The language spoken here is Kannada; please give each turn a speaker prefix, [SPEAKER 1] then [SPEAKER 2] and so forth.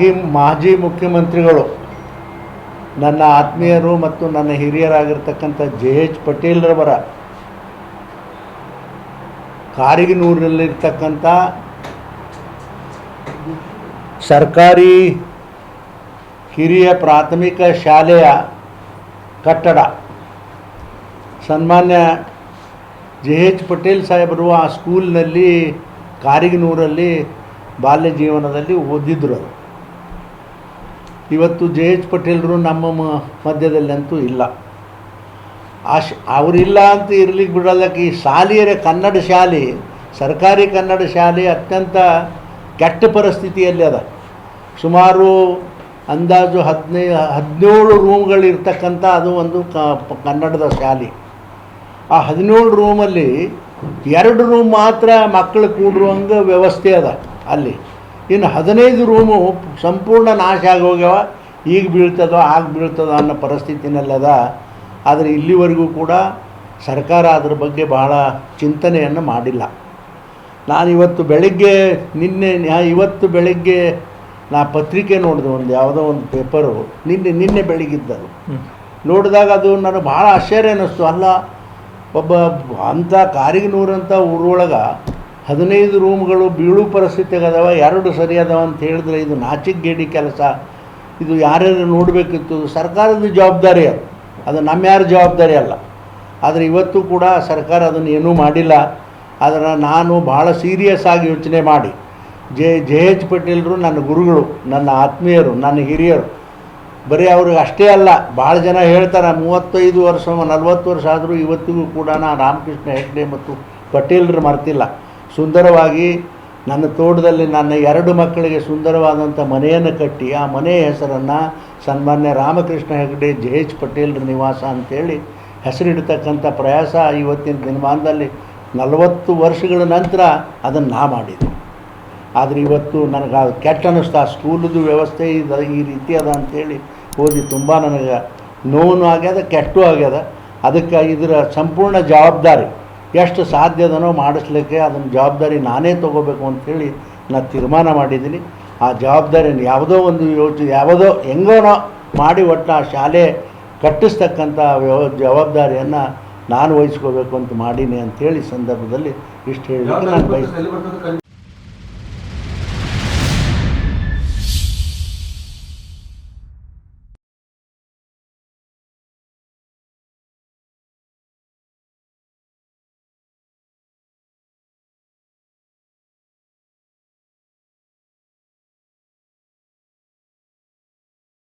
[SPEAKER 1] ಮಾಗಿ ಮಾಜಿ ಮುಖ್ಯಮಂತ್ರಿಗಳು, ನನ್ನ ಆತ್ಮೀಯರು ಮತ್ತು ನನ್ನ ಹಿರಿಯರಾಗಿರ್ತಕ್ಕಂಥ ಜೆ ಎಚ್ ಪಟೇಲ್ರವರ ಕಾರಿಗಿನೂರಿನಲ್ಲಿರ್ತಕ್ಕಂಥ ಸರ್ಕಾರಿ ಹಿರಿಯ ಪ್ರಾಥಮಿಕ ಶಾಲೆಯ ಕಟ್ಟಡ, ಸನ್ಮಾನ್ಯ ಜೆ ಎಚ್ ಪಟೇಲ್ ಸಾಹೇಬರು ಆ ಸ್ಕೂಲ್ನಲ್ಲಿ ಕಾರಿಗಿನೂರಲ್ಲಿ ಬಾಲ್ಯ ಜೀವನದಲ್ಲಿ ಓದಿದ್ರು ಇವತ್ತು ಜೆ ಎಚ್ ಪಟೇಲ್ರು ನಮ್ಮ ಮಧ್ಯದಲ್ಲಂತೂ ಇಲ್ಲ. ಆ ಶ ಅವರಿಲ್ಲ ಅಂತ ಇರ್ಲಿಕ್ಕೆ ಬಿಡೋದಕ್ಕೆ ಈ ಶಾಲೆಯರೇ ಕನ್ನಡ ಶಾಲೆ, ಸರ್ಕಾರಿ ಕನ್ನಡ ಶಾಲೆ ಅತ್ಯಂತ ಕೆಟ್ಟ ಪರಿಸ್ಥಿತಿಯಲ್ಲಿ ಅದ. ಸುಮಾರು ಅಂದಾಜು ಹದಿನೈ ಹದಿನೇಳು ರೂಮ್ಗಳಿರ್ತಕ್ಕಂಥ ಅದು ಒಂದು ಕನ್ನಡದ ಶಾಲೆ. ಆ ಹದಿನೇಳು ರೂಮಲ್ಲಿ ಎರಡು ರೂಮ್ ಮಾತ್ರ ಮಕ್ಕಳು ಕೂಡುವಂಗೆ ವ್ಯವಸ್ಥೆ ಅದ ಅಲ್ಲಿ. ಇನ್ನು ಹದಿನೈದು ರೂಮು ಸಂಪೂರ್ಣ ನಾಶ ಆಗೋಗ್ಯವ, ಈಗ ಬೀಳ್ತದೋ, ಆಗ ಬೀಳ್ತದೋ ಅನ್ನೋ ಪರಿಸ್ಥಿತಿನಲ್ಲದ, ಆದರೆ ಇಲ್ಲಿವರೆಗೂ ಕೂಡ ಸರ್ಕಾರ ಅದ್ರ ಬಗ್ಗೆ ಬಹಳ ಚಿಂತನೆಯನ್ನು ಮಾಡಿಲ್ಲ. ನಾನು ಇವತ್ತು ಬೆಳಗ್ಗೆ ನಿನ್ನೆ ಇವತ್ತು ಬೆಳಗ್ಗೆ ನಾ ಪತ್ರಿಕೆ ನೋಡಿದೆ, ಒಂದು ಯಾವುದೋ ಒಂದು ಪೇಪರು, ನಿನ್ನೆ ನಿನ್ನೆ ಬೆಳಗ್ಗಿದ್ದರು ನೋಡಿದಾಗ ಅದು ನನಗೆ ಭಾಳ ಆಶ್ಚರ್ಯ ಅನ್ನಿಸ್ತು. ಅಲ್ಲ, ಒಬ್ಬ ಅಂಥ ಕಾರಿಗನೂರಂಥ ಊರೊಳಗೆ ಹದಿನೈದು ರೂಮ್ಗಳು ಬೀಳು ಪರಿಸ್ಥಿತಿಗೆ ಅದಾವ ಎರಡು ಸರಿ ಅದಾವ ಅಂತ ಹೇಳಿದ್ರೆ ಇದು ನಾಚಿಕೆಗೇಡಿ ಕೆಲಸ. ಇದು ಯಾರ್ಯಾರು ನೋಡಬೇಕಿತ್ತು ಸರ್ಕಾರದ ಜವಾಬ್ದಾರಿ ಅದು. ಅದು ನಮ್ಮ ಜವಾಬ್ದಾರಿ ಅಲ್ಲ. ಆದರೆ ಇವತ್ತು ಕೂಡ ಸರ್ಕಾರ ಅದನ್ನು ಏನೂ ಮಾಡಿಲ್ಲ. ಆದರೆ ನಾನು ಭಾಳ ಸೀರಿಯಸ್ ಆಗಿ ಯೋಚನೆ ಮಾಡಿ. ಜೆ ಜೆ ಎಚ್ ಪಟೇಲ್ರು ನನ್ನ ಗುರುಗಳು, ನನ್ನ ಆತ್ಮೀಯರು, ನನ್ನ ಹಿರಿಯರು. ಬರೀ ಅವ್ರಿಗೆ ಅಷ್ಟೇ ಅಲ್ಲ ಭಾಳ ಜನ ಹೇಳ್ತಾರೆ, ಮೂವತ್ತೈದು ವರ್ಷ, ನಲ್ವತ್ತು ವರ್ಷ ಆದರೂ ಇವತ್ತಿಗೂ ಕೂಡ ನಾನು ರಾಮಕೃಷ್ಣ ಹೆಗ್ಡೆ ಮತ್ತು ಪಟೇಲ್ರು ಮರ್ತಿಲ್ಲ. ಸುಂದರವಾಗಿ ನನ್ನ ತೋಟದಲ್ಲಿ ನನ್ನ ಎರಡು ಮಕ್ಕಳಿಗೆ ಸುಂದರವಾದಂಥ ಮನೆಯನ್ನು ಕಟ್ಟಿ ಆ ಮನೆಯ ಹೆಸರನ್ನು ಸನ್ಮಾನ್ಯ ರಾಮಕೃಷ್ಣ ಹೆಗ್ಡೆ ಜೆ ಎಚ್ ಪಟೇಲ್ರ ನಿವಾಸ ಅಂತೇಳಿ ಹೆಸರಿಡ್ತಕ್ಕಂಥ ಪ್ರಯಾಸ ಇವತ್ತಿನ ದಿನಮಾನದಲ್ಲಿ ನಲವತ್ತು ವರ್ಷಗಳ ನಂತರ ಅದನ್ನು ನಾ ಮಾಡಿದೆ. ಆದರೆ ಇವತ್ತು ನನಗೆ ಅದು ಕೆಟ್ಟ ಅನ್ನಿಸ್ತು, ಆ ಸ್ಕೂಲದು ವ್ಯವಸ್ಥೆ ಇದು ಈ ರೀತಿ ಅದ ಅಂಥೇಳಿ ಓದಿ ತುಂಬ ನನಗೆ ನೋವು ಆಗ್ಯದ, ಕೆಟ್ಟು ಆಗ್ಯದ. ಅದಕ್ಕೆ ಇದರ ಸಂಪೂರ್ಣ ಜವಾಬ್ದಾರಿ ಎಷ್ಟು ಸಾಧ್ಯದನೋ ಮಾಡಿಸ್ಲಿಕ್ಕೆ ಅದನ್ನ ಜವಾಬ್ದಾರಿ ನಾನೇ ತೊಗೋಬೇಕು ಅಂಥೇಳಿ ನಾನು ತೀರ್ಮಾನ ಮಾಡಿದ್ದೀನಿ. ಆ ಜವಾಬ್ದಾರಿಯನ್ನು ಯಾವುದೋ ಒಂದು ಯೋಚನೆ ಯಾವುದೋ ಹೆಂಗೋನೋ ಮಾಡಿ ಒಟ್ಟು ಆ ಶಾಲೆ ಕಟ್ಟಿಸ್ತಕ್ಕಂಥ ವ್ಯವ ಜವಾಬ್ದಾರಿಯನ್ನು ನಾನು ವಹಿಸ್ಕೋಬೇಕು ಅಂತ ಮಾಡೀನಿ ಅಂತೇಳಿ ಸಂದರ್ಭದಲ್ಲಿ ಇಷ್ಟು ಹೇಳಿ ನಾನು ಬಯಸ್ತೀನಿ.